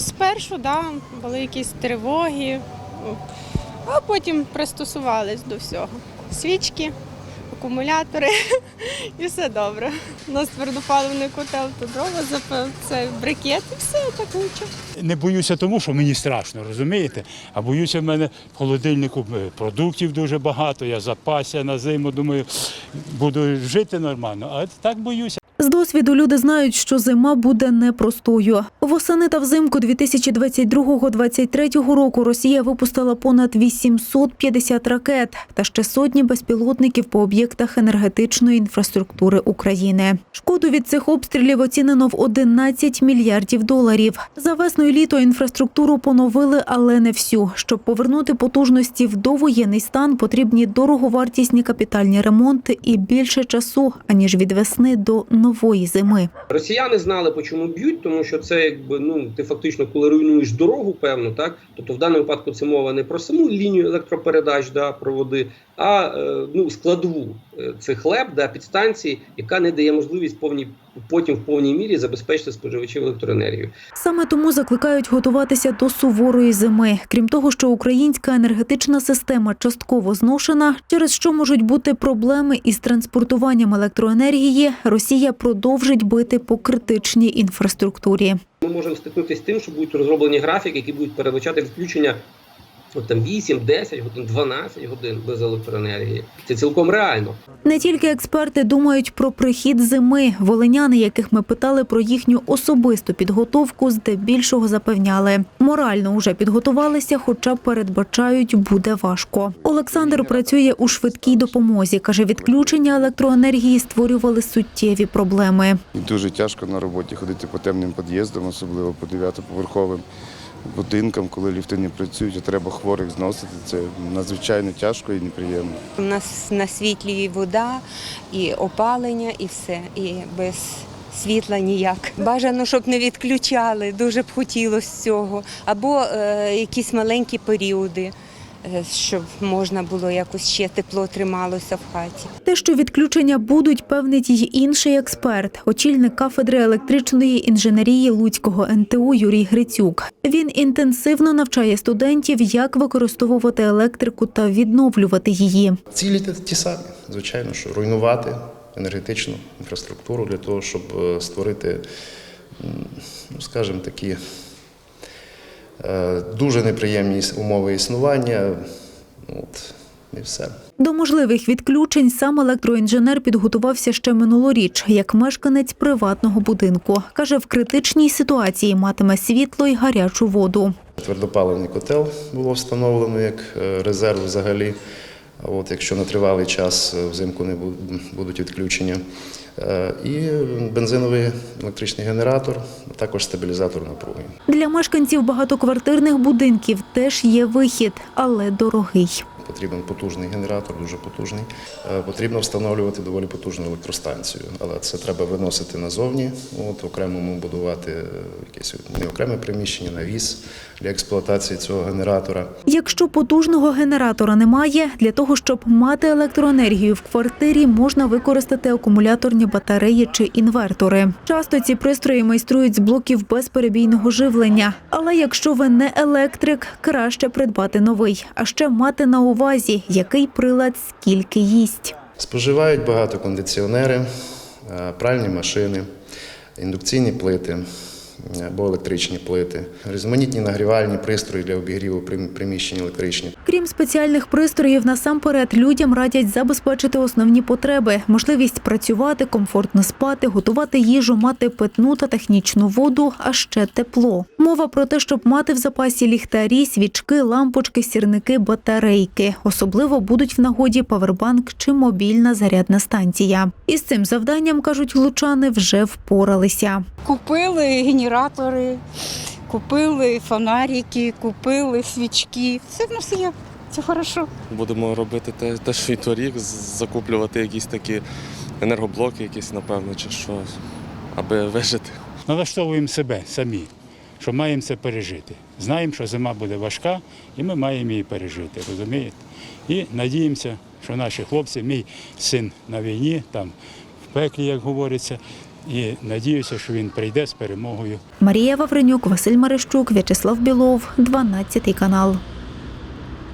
Спершу да, були якісь тривоги, а потім пристосувались до всього. Свічки, акумулятори і все добре. У нас твердопаливний котел, то дрова запив, це брикет і все так лучше. Не боюся тому, що мені страшно, розумієте? А боюся в мене в холодильнику е, продуктів дуже багато, я запася на зиму, думаю, буду жити нормально. А так боюся. З досвіду люди знають, що зима буде непростою. Восени та взимку 2022-2023 року Росія випустила понад 850 ракет та ще сотні безпілотників по об'єктах енергетичної інфраструктури України. Шкоду від цих обстрілів оцінено в 11 мільярдів доларів. За весну і літо інфраструктуру поновили, але не всю. Щоб повернути потужності в довоєнний стан, потрібні дороговартісні капітальні ремонти і більше часу, аніж від весни до нової зими. Росіяни знали, по чому б'ють, тому що це якби ну ти фактично, коли руйнуєш дорогу, певно, так тобто в даному випадку це мова не про саму лінію електропередач, да, проводи, а е, ну складову е, цих леп, да, підстанції, яка не дає можливість повній потім в повній мірі забезпечити споживачів електроенергію. Саме тому закликають готуватися до суворої зими. Крім того, що українська енергетична система частково зношена, через що можуть бути проблеми із транспортуванням електроенергії, Росія продовжить бити по критичній інфраструктурі. Ми можемо стикнутися з тим, що будуть розроблені графіки, які будуть передбачати відключення от, там 8, 10 годин, 12 годин без електроенергії. Це цілком реально. Не тільки експерти думають про прихід зими. Волиняни, яких ми питали про їхню особисту підготовку, здебільшого запевняли. Морально уже підготувалися, хоча передбачають, буде важко. Олександр працює у швидкій допомозі. каже, відключення електроенергії створювали суттєві проблеми. Дуже тяжко на роботі ходити по темним під'їздам, особливо по дев'ятоповерховим будинкам, коли ліфти не працюють, а треба хворих зносити. Це надзвичайно тяжко і неприємно. У нас на світлі і вода, і опалення, і все. І без світла ніяк. Бажано, щоб не відключали, дуже б хотілося цього. Або е, якісь маленькі періоди, щоб можна було якось ще тепло трималося в хаті. Те, що відключення будуть, певнить й інший експерт, очільник кафедри електричної інженерії Луцького НТУ Юрій Грицюк. Він інтенсивно навчає студентів, як використовувати електрику та відновлювати її. Цілі ті- самі, звичайно, що руйнувати енергетичну інфраструктуру для того, щоб е, створити, ну, скажімо, такі е, дуже неприємні умови існування. От, і все. До можливих відключень сам електроінженер підготувався ще минулоріч, як мешканець приватного будинку. Каже, в критичній ситуації матиме світло й гарячу воду. Твердопаливний котел було встановлено як е, резерв взагалі. От, якщо на тривалий час е, взимку не будуть відключення. Е, І бензиновий електричний генератор, а також стабілізатор напруги. Для мешканців багатоквартирних будинків теж є вихід, але дорогий. Потрібен потужний генератор, дуже потужний. Е, Потрібно встановлювати доволі потужну електростанцію, але це треба виносити назовні, от окремому будувати е, якесь не окреме приміщення, навіс для експлуатації цього генератора. Якщо потужного генератора немає, для того, щоб мати електроенергію в квартирі, можна використати акумуляторні батареї чи інвертори. Часто ці пристрої майструють з блоків безперебійного живлення. Але якщо ви не електрик, краще придбати новий, а ще мати на увазі, який прилад скільки їсть. Споживають багато кондиціонери, е, пральні машини, індукційні плити або електричні плити, різноманітні нагрівальні пристрої для обігріву приміщень електричні. Крім спеціальних пристроїв, насамперед людям радять забезпечити основні потреби: можливість працювати, комфортно спати, готувати їжу, мати питну та технічну воду, а ще тепло. Мова про те, щоб мати в запасі ліхтарі, свічки, лампочки, сірники, батарейки. Особливо будуть в нагоді павербанк чи мобільна зарядна станція. Із цим завданням кажуть лучани, вже впоралися. Купили генератори, купили фонарики, купили свічки. Все в нас є. Це хорошо. Будемо робити те, те що і торік, закуплювати якісь такі енергоблоки, якісь, напевно, чи що, аби вижити. Налаштовуємо себе самі, що маємо це пережити. Знаємо, що зима буде важка, і ми маємо її пережити, розумієте? І надіємося, що наші хлопці, мій син на війні, там в пеклі, як говориться, І надіюся, що він прийде з перемогою. Марія Вавренюк, Василь Марищук, В'ячеслав Білов, 12 канал.